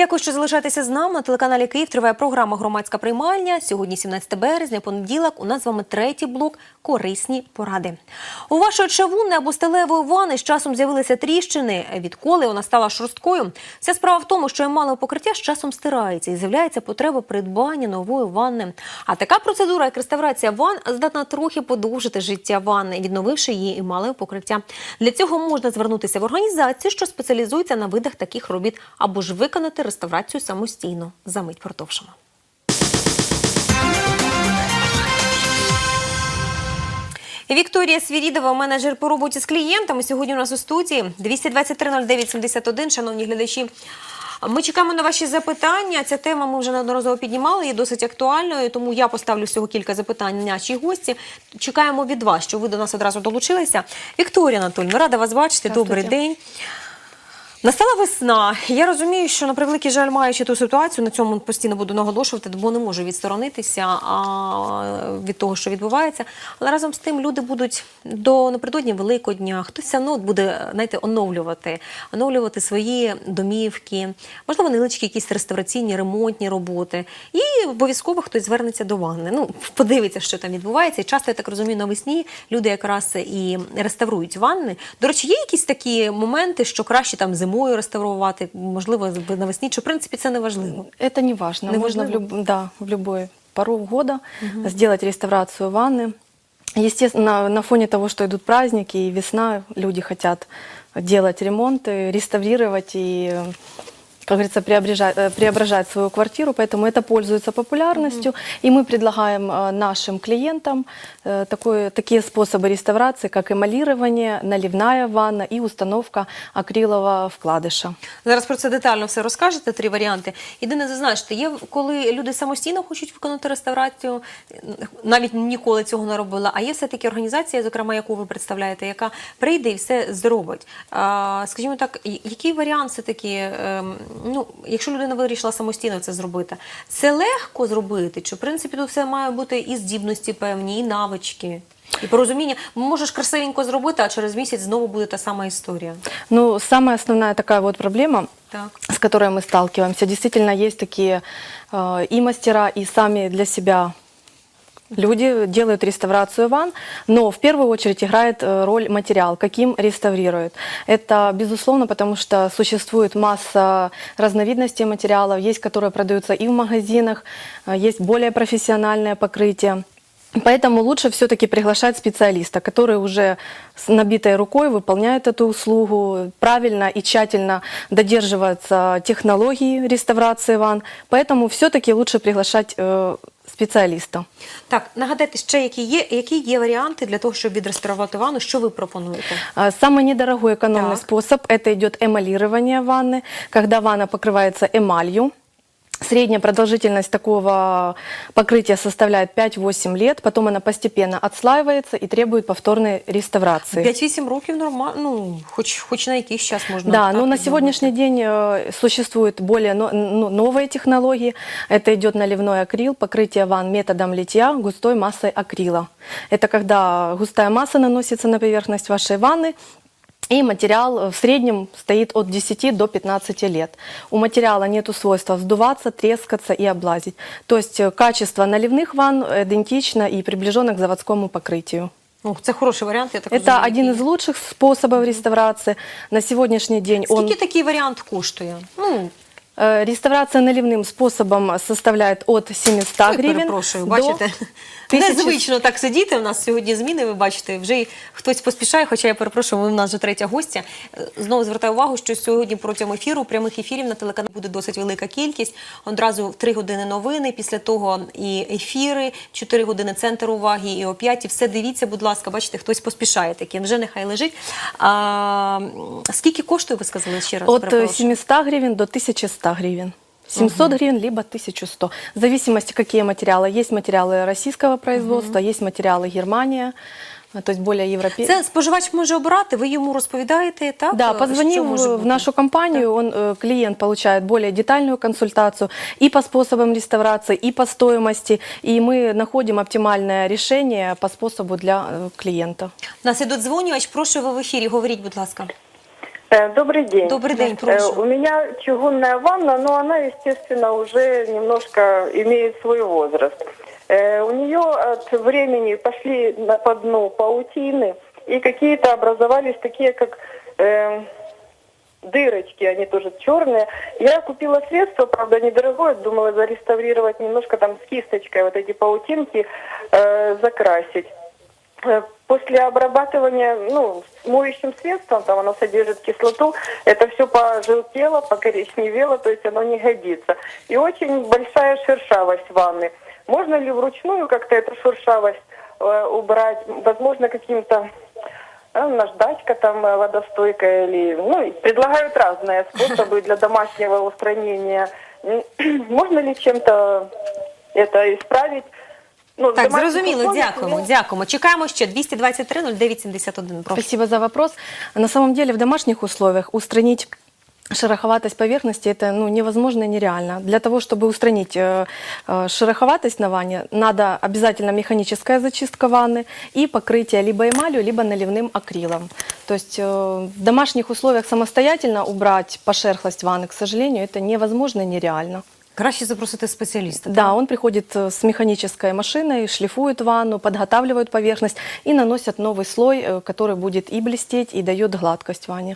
Дякую, що залишаєтеся з нами. На телеканалі Київ триває програма Громадська приймальня. Сьогодні 17 березня, понеділок. У нас з вами третій блок корисні поради. У вашої чавунни або сталевої вани з часом з'явилися тріщини. Відколи вона стала шорсткою? Вся справа в тому, що емалеве покриття з часом стирається і з'являється потреба придбання нової ванни. А така процедура, як реставрація ван, здатна трохи подовжити життя ванни, відновивши її емалеве покриття. Для цього можна звернутися в організацію, що спеціалізується на видах таких робіт, або ж виконати реставрацію самостійно. Замить продовжимо. Вікторія Свірідова, менеджер по роботі з клієнтами. Сьогодні у нас у студії 223-09-71. Шановні глядачі. Ми чекаємо на ваші запитання. Ця тема ми вже неодноразово піднімали, є досить актуальною, тому я поставлю всього кілька запитань нашій гості. Чекаємо від вас, що ви до нас одразу долучилися. Вікторія Анатольовна, рада вас бачити. Добрий день. Настала весна. Я розумію, що на превеликий жаль, маючи ту ситуацію, на цьому постійно буду наголошувати, бо не можу відсторонитися а, від того, що відбувається. Але разом з тим люди будуть до напередодні Великодня, хтось все буде знаєте, оновлювати, оновлювати свої домівки, можливо, невеличкі якісь реставраційні, ремонтні роботи. І обов'язково хтось звернеться до ванни. Ну, подивиться, що там відбувається. І часто, я так розумію, навесні люди якраз і реставрують ванни. До речі, є якісь такі моменти, що краще там зимою реставрувати, можливо, навесні, чи в принципі це не важливо. Это не важно. Не Можно в, важливо? люб- да, в любой пору года сделать реставрацию ванны. Естественно, на, на фоне того, что идут праздники и весна, люди хотят делать ремонты, реставрировать и, э, как говорится, преображать, э, преображать свою квартиру, поэтому это пользуется популярностью. И мы предлагаем э, нашим клиентам э, такое, такие способы реставрации, как эмалирование, наливная ванна и установка акрилового вкладыша. Зараз про це детально все розкажете, три варіанти. Єдине зазначте, є коли люди самостійно хочуть виконати реставрацію, навіть ніколи цього не робила. А є все-таки організація, зокрема, яку ви представляєте, яка прийде і все зробить. А, скажімо так, і- який варіант все-таки, ем, ну, якщо людина вирішила самостійно це зробити, це легко зробити? Чи в принципі тут все має бути і здібності певні, і навички? І порозуміння, можеш красивенько зробити, а через місяць знову буде та сама історія. Ну, самая основная такая вот проблема, Так. с которой мы сталкиваемся, действительно есть такие э, и мастера, и сами для себя люди делают реставрацию ванн, но в первую очередь играет э, роль материал, каким реставрируют. Это безусловно, потому что существует масса разновидностей материалов, есть, которые продаются и в магазинах, э, есть более профессиональное покрытие. Поэтому лучше все-таки приглашать специалиста, который уже с набитой рукой выполняет эту услугу, правильно и тщательно додерживается технологии реставрации ванн. Поэтому все-таки лучше приглашать э, специалиста. Так, нагадайте ще, які є, які є варіанти для того, щоб відреставрувати ванну, що ви пропонуєте? А, Самый недорогой экономный Так. способ – это идет эмалирование ванны, когда ванна покрывается эмалью. Средняя продолжительность такого покрытия составляет 5-8 лет, потом она постепенно отслаивается и требует повторной реставрации. 5-8 років нормально, ну, хоч, хоч на якийсь час можна. Да, но на сегодняшний день э, существуют более но- ну, новые технологии. Это идет наливной акрил, покрытие ванн методом литья густой массой акрила. Это когда густая масса наносится на поверхность вашей ванны, и материал э, в среднем стоит от 10 до 15 лет. У материала нет свойства вздуваться, трескаться и облазить. То есть э, качество наливных ванн идентично и приближено к заводскому покрытию. Ну, це хороший варіант, я так Это розумію. один из лучших способов реставрации. На сегодняшний день он... Скільки такий варіант коштує? Ну, Э, Реставрация наливным способом составляет от 700 ой, гривен перепрошую, до бачите? 1000. Незвично так сидіти. У нас сьогодні зміни, ви бачите, вже й хтось поспішає, хоча я перепрошую, у нас вже третя гостя. Е, Знову звертаю увагу, що сьогодні протягом ефіру, прямих ефірів на телеканалі буде досить велика кількість. Одразу в 3 години новини, після того і ефіри, 4 години центр уваги, і о 5. Все дивіться, будь ласка, бачите, хтось поспішає таки, вже нехай лежить. А, скільки коштує, ви сказали ще раз? От э, перепрошую? 700 гривен до 1100 гривен. 700 гривен либо 1100. В зависимости, какие материалы. Есть материалы российского производства, есть материалы Германия, э, то есть более европейские. Це споживач може обирати, ви йому розповідаєте, так? Да, Е, позвонив що може в бути? нашу компанию, он, э, клиент получает более детальную консультацию и по способам реставрации, и по стоимости, и мы находим оптимальное решение по способу для э, клиента. У нас іде дзвонювач, прошу ви в ефірі, говоріть, будь ласка. Добрый день. Добрый день, прошу. У меня чугунная ванна, но она, естественно, уже немножко имеет свой возраст. У нее от времени пошли на по дну паутины, и какие-то образовались такие, как э, дырочки, они тоже черные. Я купила средство, правда, недорогое, думала зареставрировать немножко там с кисточкой вот эти паутинки э, закрасить. Э, После обрабатывания, ну, моющим средством, там оно содержит кислоту, это все пожелтело, покоричневело, то есть оно не годится. И очень большая шершавость ванны. Можно ли вручную как-то эту шершавость э, убрать? Возможно, каким-то э, наждачка там э, водостойкая или... Ну, предлагают разные способы для домашнего устранения. Можно ли чем-то это исправить? Ну, в Так, домашних зрозуміло, условиях дякуємо, я- дякуємо. Чекаємо ще 223 09 71. Прошу. Спасибо за вопрос. На самом деле в домашних условиях устранить шероховатость поверхности это ну, невозможно и нереально. Для того, чтобы устранить э, э, шероховатость на ванне, надо обязательно механическая зачистка ванны и покрытие либо эмалью, либо наливным акрилом. То есть э, в домашних условиях самостоятельно убрать пошерхлость ванны, к сожалению, это невозможно и нереально. Краще запросити спеціаліста. Да, он приходит э, с механической машиной, шлифует ванну, подготавливает поверхность и наносят новый слой, э, который будет и блестеть, и дает гладкость ванне.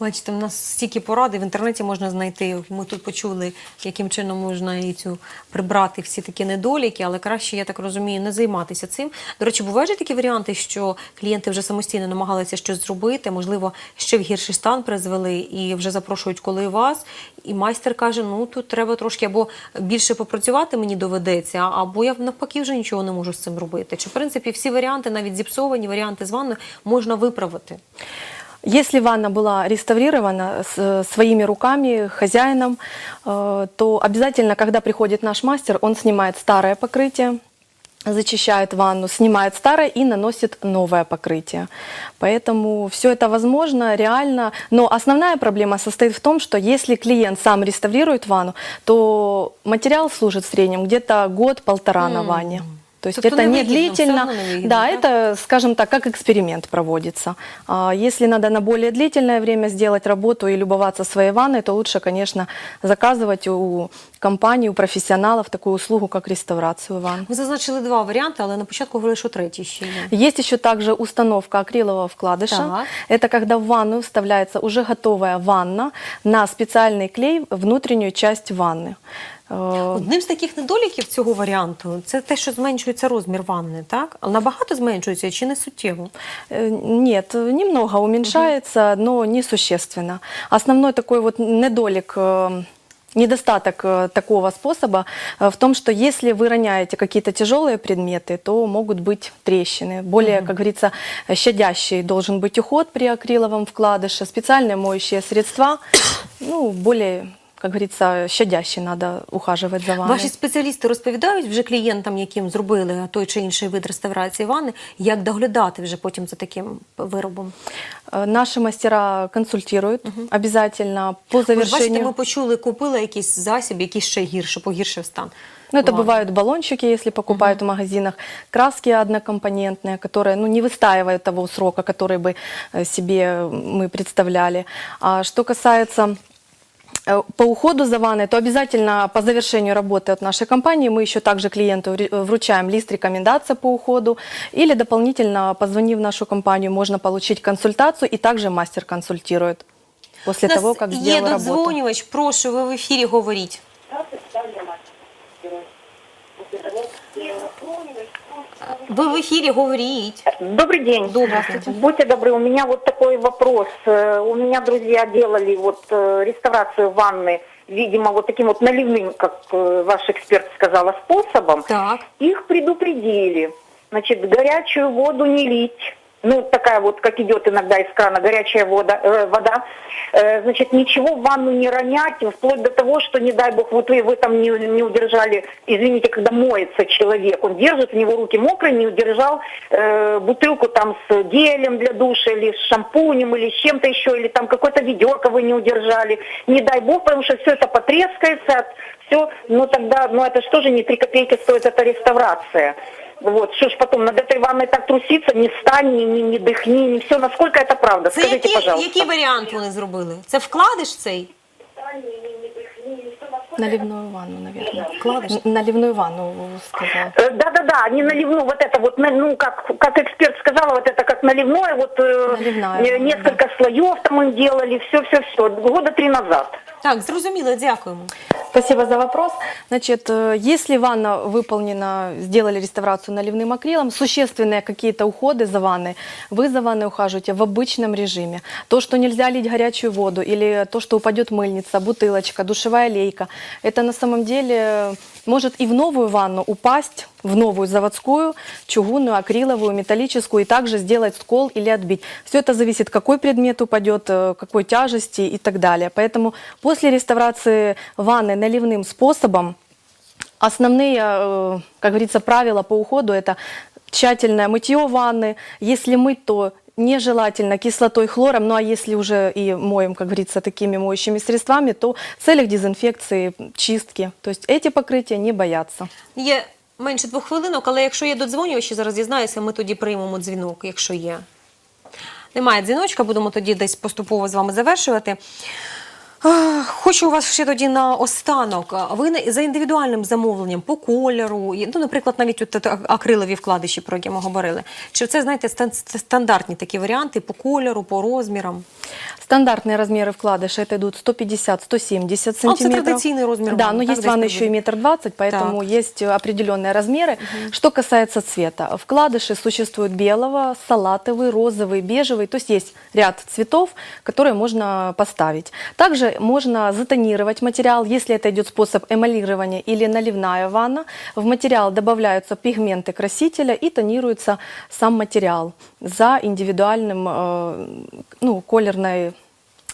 Бачите, в нас стільки поради в інтернеті можна знайти. Ми тут почули, яким чином можна і цю прибрати всі такі недоліки, але краще, я так розумію, не займатися цим. До речі, бувають такі варіанти, що клієнти вже самостійно намагалися щось зробити, можливо, ще в гірший стан призвели і вже запрошують коли вас. І майстер каже: ну тут треба трошки або більше попрацювати мені доведеться, або я навпаки вже нічого не можу з цим робити. Чи в принципі всі варіанти, навіть зіпсовані варіанти з ванною, можна виправити? Если ванна была реставрирована э, своими руками, хозяином, э, то обязательно, когда приходит наш мастер, он снимает старое покрытие, зачищает ванну, снимает старое и наносит новое покрытие. Поэтому все это возможно, реально. Но основная проблема состоит в том, что если клиент сам реставрирует ванну, то материал служит в среднем где-то год-полтора на М. ванне. То есть Тобто это невигідно, не все длительно. одно невигідно, Да, так? это, скажем так, как эксперимент проводится. А Если надо на более длительное время сделать работу и любоваться своей ванной, то лучше, конечно, заказывать у компании, у профессионалов такую услугу, как реставрацию ванн. Ви зазначили два варіанти, але на початку говорили, що третій ще є. Есть еще также установка акрилового вкладыша. Так. Это когда в ванну вставляется уже готовая ванна на специальный клей в внутреннюю часть ванны. Э, Одним з таких недоліків цього варіанту це те, що зменшується розмір ванни, так? Але набагато зменшується чи не суттєво? Э, Нет, немного уменьшается, но несущественно. Основной такой вот недолик, э, недостаток э, такого способа э, в том, что если вы роняете какие-то тяжелые предметы, то могут быть трещины. Более, как говорится, щадящий должен быть уход при акриловом вкладыше, специальные моющие средства, ну, более, как говорится, щадяще надо ухаживать за ванной. Ваші спеціалісти розповідають вже клієнтам, яким зробили той чи інший вид реставрації ванни, як доглядати вже потім за таким виробом. Э, Наши мастера консультируют обязательно по Ви ж бачите, завершению. ми почули, купили якийсь засіб, який ще гірше, погіршив стан. Ну, это Ладно. бывают баллончики, если покупают в магазинах, краски однокомпонентные, которые ну, не выстаивают того срока, который бы э, себе мы представляли. А что касается э, по уходу за ванной, то обязательно по завершению работы от нашей компании мы еще также клиенту ре- вручаем лист рекомендаций по уходу или дополнительно, позвонив в нашу компанию, можно получить консультацию и также мастер консультирует после У нас того, как є сделал работу. додзвонювач, прошу, ви в ефірі говоріть. Ви в ефірі говоріть. Добрый день. Здравствуйте. Будьте добры, у меня вот такой вопрос. Э, У меня друзья делали вот э, реставрацию ванны, видимо, вот таким вот наливным, как э, ваш эксперт сказала, способом. Так. Их предупредили. Значит, горячую воду не лить. Ну, такая вот, как идет иногда из крана, горячая вода, э, вода. Э, значит, ничего в ванну не ронять, вплоть до того, что, не дай бог, вот вы, вы там не, не удержали, извините, когда моется человек, он держит, у него руки мокрые, не удержал э, бутылку там с гелем для душа, или с шампунем, или с чем-то еще, или там какое-то ведерко вы не удержали. Не дай бог, потому что все это потрескается, все, ну тогда, ну это же не три копейки стоит эта реставрация. Вот, что ж потом над этой ванной так труситься, не встань, не, не, не дыхни, не все. Насколько это правда? Це Скажите, який, пожалуйста. який варіант вони зробили? Це вкладиш цей? Наливную ванну, наверное. Вкладиш? Н- Наливную ванну, сказала. Э, Да-да-да, не наливную, вот это вот, на- ну, как, как эксперт сказала, вот это как наливное, вот э, Наливная, э, да. несколько слоев там им делали, все-все-все, года три назад. Так, зрозуміло, дякуємо. Спасибо за вопрос. Значит, э, если ванна выполнена, сделали реставрацию наливным акрилом, существенные какие-то уходы за ванной, вы за ванной ухаживаете в обычном режиме. То, что нельзя лить горячую воду, или то, что упадет мыльница, бутылочка, душевая лейка, это на самом деле э, может и в новую ванну упасть, в новую заводскую, чугунную, акриловую, металлическую, и также сделать скол или отбить. Все это зависит, какой предмет упадет, э, какой тяжести и так далее. Поэтому после реставрации ванны наливным способом основные, э, как говорится, правила по уходу – это тщательное мытье ванны. Если мыть, то нежелательно кислотой, хлором, ну а если уже и моем, как говорится, такими моющими средствами, то в целях дезинфекции, чистки. То есть эти покрытия не боятся. Є менше двох хвилинок, але якщо є додзвонювачі, зараз дізнаюся, ми тоді приймемо дзвінок, якщо є. Немає дзвіночка, будемо тоді десь поступово з вами завершувати. А, Хочу у вас ще тоді на останок. А Ви на- за індивідуальним замовленням по кольору, і, ну, наприклад, навіть от от акрилові вкладиші, про які ми говорили. Чи це, знаєте, стан- стандартні такі варіанти по кольору, по розмірам? Стандартные размеры вкладыша это идут 150-170 сантиметров. традиционный размер Да, ванны, но так, есть здесь ванны тоже? еще и метр двадцать, поэтому есть определенные размеры. Что касается цвета, вкладыши существуют белого, салатовый, розовый, бежевый, то есть есть ряд цветов, которые можно поставить. Также можно затонировать материал, если это идет способ эмалирования или наливная ванна. В материал добавляются пигменты красителя и тонируется сам материал за индивидуальным, э, ну, колерной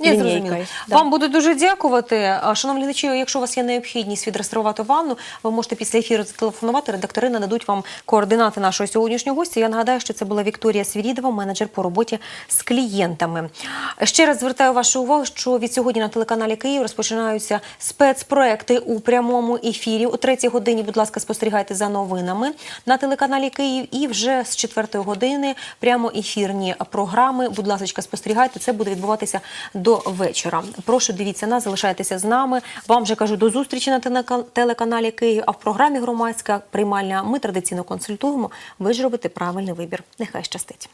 я зрозуміла. Да. Вам буду дуже дякувати. Шановні глядачі, якщо у вас є необхідність відреставрувати ванну, ви можете після ефіру зателефонувати. Редактори нададуть вам координати нашого сьогоднішнього гостя. Я нагадаю, що це була Вікторія Свірідова, менеджер по роботі з клієнтами. Ще раз звертаю вашу увагу, що від сьогодні на телеканалі Київ розпочинаються спецпроекти у прямому ефірі. О третій годині, будь ласка, спостерігайте за новинами на телеканалі Київ. І вже з четвертої години прямо ефірні програми. Будь ласка, спостерігайте. Це буде відбуватися до до вечора. Прошу дивіться нас, залишайтеся з нами. Вам вже кажу до зустрічі на телеканалі Київ. А в програмі громадська приймальня ми традиційно консультуємо. Ви ж робите правильний вибір. Нехай щастить.